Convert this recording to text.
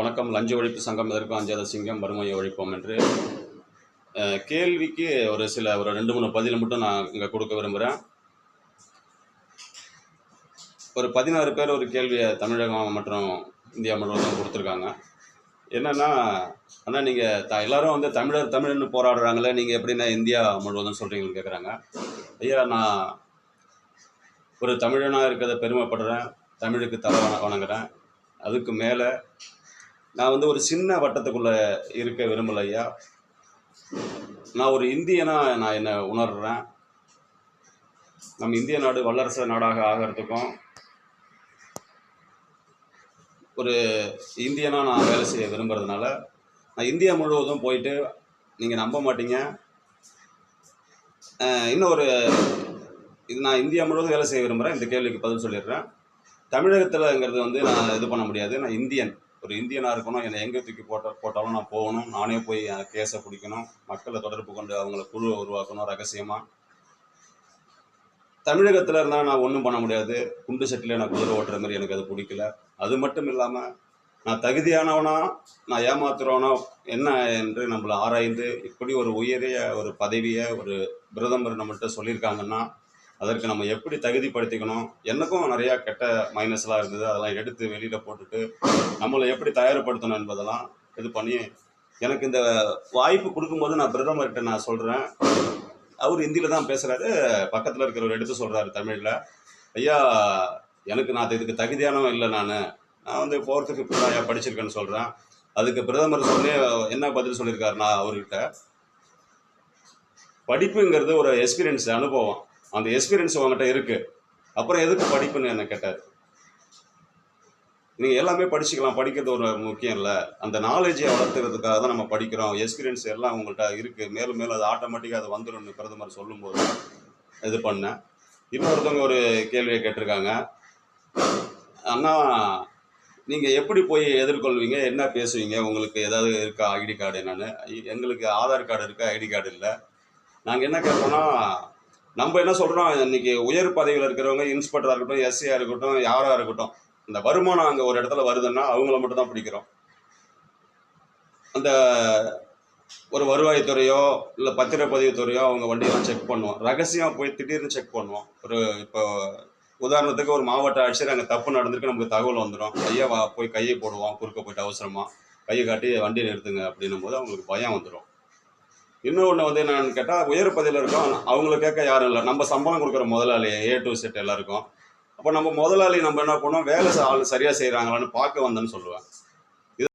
வணக்கம். லஞ்ச ஒழிப்பு சங்கம் எதற்கும் அஞ்சாத சிங்கம் வறுமையை ஒழிப்போம் என்று. கேள்விக்கு ஒரு சில ஒரு ரெண்டு மூணு பதில் மட்டும் நான் இங்கே கொடுக்க விரும்புகிறேன் ஒரு பதினாறு பேர் ஒரு கேள்வியை தமிழகம் மற்றும் இந்தியா முழுவதும் கொடுத்துருக்காங்க. என்னென்னா ஆனால் நீங்கள் த எல்லாரும் வந்து தமிழர் தமிழ்னு போராடுறாங்களே நீங்கள் எப்படின்னா இந்தியா முழுவதும் சொல்கிறீங்கன்னு கேட்குறாங்க ஐயா நான் ஒரு தமிழனாக இருக்கிறத பெருமைப்படுறேன். தமிழுக்கு தலை வணங்குறேன். அதுக்கு மேலே நான் வந்து ஒரு சின்ன வட்டத்துக்குள்ளே இருக்க விரும்பலை ஐயா. நான் ஒரு இந்தியனாக நான் என்ன உணர்றேன்? நம்ம இந்திய நாடு வல்லரசு நாடாக ஆகிறதுக்கும் ஒரு இந்தியனாக நான் வேலை செய்ய விரும்புகிறதுனால நான் இந்தியா முழுவதும் போயிட்டு நீங்கள் நம்ப மாட்டீங்க. இன்னும் ஒரு இது நான் இந்தியா முழுவதும் வேலை செய்ய விரும்புகிறேன் இந்த கேள்விக்கு பதில் சொல்லிடுறேன். தமிழகத்தில்ங்கிறது வந்து நான் இது பண்ண முடியாது. நான் இந்தியன். ஒரு இந்தியனாக இருக்கணும் என்னை எங்கே தூக்கி போட்ட போட்டாலும் நான் போகணும். நானே போய் கேஸை பிடிக்கணும். மக்களை தொடர்பு கொண்டு அவங்கள குழுவை உருவாக்கணும் ரகசியமாக தமிழகத்தில் இருந்தால் நான் ஒன்றும் பண்ண முடியாது. குண்டு செட்டில் நான் குதிரை ஓட்டுற மாதிரி எனக்கு அது பிடிக்கல. அது மட்டும் இல்லாமல் நான் தகுதியானவனா நான் ஏமாத்துறவனா என்ன என்று நம்மளை ஆராய்ந்து இப்படி ஒரு உயரிய ஒரு பதவியை ஒரு பிரதமர் நம்மள்கிட்ட சொல்லியிருக்காங்கன்னா அதற்கு நம்ம எப்படி தகுதிப்படுத்திக்கணும்? எனக்கும் நிறையா கெட்ட மைனஸ்லாம் இருந்தது. அதெல்லாம் எடுத்து வெளியில் போட்டுட்டு நம்மளை எப்படி தயார்படுத்தணும் என்பதெல்லாம் இது பண்ணி எனக்கு இந்த வாய்ப்பு கொடுக்கும்போது நான் பிரதமர்கிட்ட நான் சொல்கிறேன் அவர் ஹிந்தியில் தான் பேசுகிறாரு பக்கத்தில் இருக்கிறவர் எடுத்து சொல்கிறாரு தமிழில். ஐயா எனக்கு நான் இதுக்கு தகுதியானவன் இல்லை நான். நான் வந்து ஃபோர்த்து ஃபிஃப்த்து தான் ஐயா படிச்சிருக்கேன்னு சொல்கிறேன் அதுக்கு பிரதமர் சொன்னே என்ன பதில் சொல்லியிருக்காரு நான் அவர்கிட்ட படிப்புங்கிறது ஒரு எக்ஸ்பீரியன்ஸ் அனுபவம். அந்த எக்ஸ்பீரியன்ஸ் உங்ககிட்ட இருக்குது அப்புறம் எதுக்கு படிப்புன்னு என்ன கேட்டார். நீங்கள் எல்லாமே படிச்சுக்கலாம். படிக்கிறது ஒரு முக்கியம் இல்லை. அந்த நாலேஜை வளர்த்துறதுக்காக தான் நம்ம படிக்கிறோம். எக்ஸ்பீரியன்ஸ் எல்லாம் உங்கள்கிட்ட இருக்குது மேலும் மேலும் அது ஆட்டோமேட்டிக்காக அது வந்துடும்னு பிரதமர் சொல்லும்போது இது பண்ணேன். இன்னொருத்தவங்க ஒரு கேள்வியை கேட்டிருக்காங்க. அண்ணா நீங்கள் எப்படி போய் எதிர்கொள்வீங்க? என்ன பேசுவீங்க? உங்களுக்கு ஏதாவது இருக்கா? ஐடி கார்டு என்னன்னு? எங்களுக்கு ஆதார் கார்டு இருக்கா? ஐடி கார்டு இல்லை. நாங்கள் என்ன கேட்போம்னா நம்ம என்ன சொல்கிறோம் இன்னைக்கு உயர் பதவியில் இருக்கிறவங்க இன்ஸ்பெக்டராக இருக்கட்டும் எஸ்சியாக இருக்கட்டும் யாராக இருக்கட்டும் இந்த வருமானம் அங்கே ஒரு இடத்துல வருதுன்னா அவங்கள மட்டும் தான் பிடிக்கிறோம். அந்த ஒரு வருவாய்த்துறையோ இல்லை பத்திரப்பதிவுத்துறையோ அவங்க வண்டியெல்லாம் செக் பண்ணுவோம். ரகசியம் போய் திடீர்னு செக் பண்ணுவோம். ஒரு இப்போ உதாரணத்துக்கு ஒரு மாவட்ட ஆட்சியர் அங்கே தப்பு நடந்திருக்கு நமக்கு தகவல் வந்துடும் கையை வா போய் கையை போடுவோம் குறுக்க போயிட்டு அவசரமாக கையை காட்டி வண்டியை நிறுத்துங்க அப்படின்னும் போது அவங்களுக்கு பயம் வந்துடும் இன்னொன்று வந்து என்னன்னு கேட்டால் உயர் பதவியில் இருக்கோம் அவங்கள கேட்க யாரும் இல்லை. நம்ம சம்பளம் கொடுக்குற முதலாளி ஏ டு செட் எல்லாருக்கும். அப்போ நம்ம முதலாளி நம்ம என்ன பண்ணுவோம்? வேலை ஆள் சரியாக செய்கிறாங்களான்னு பார்க்க வந்தேன்னு சொல்லுவேன்.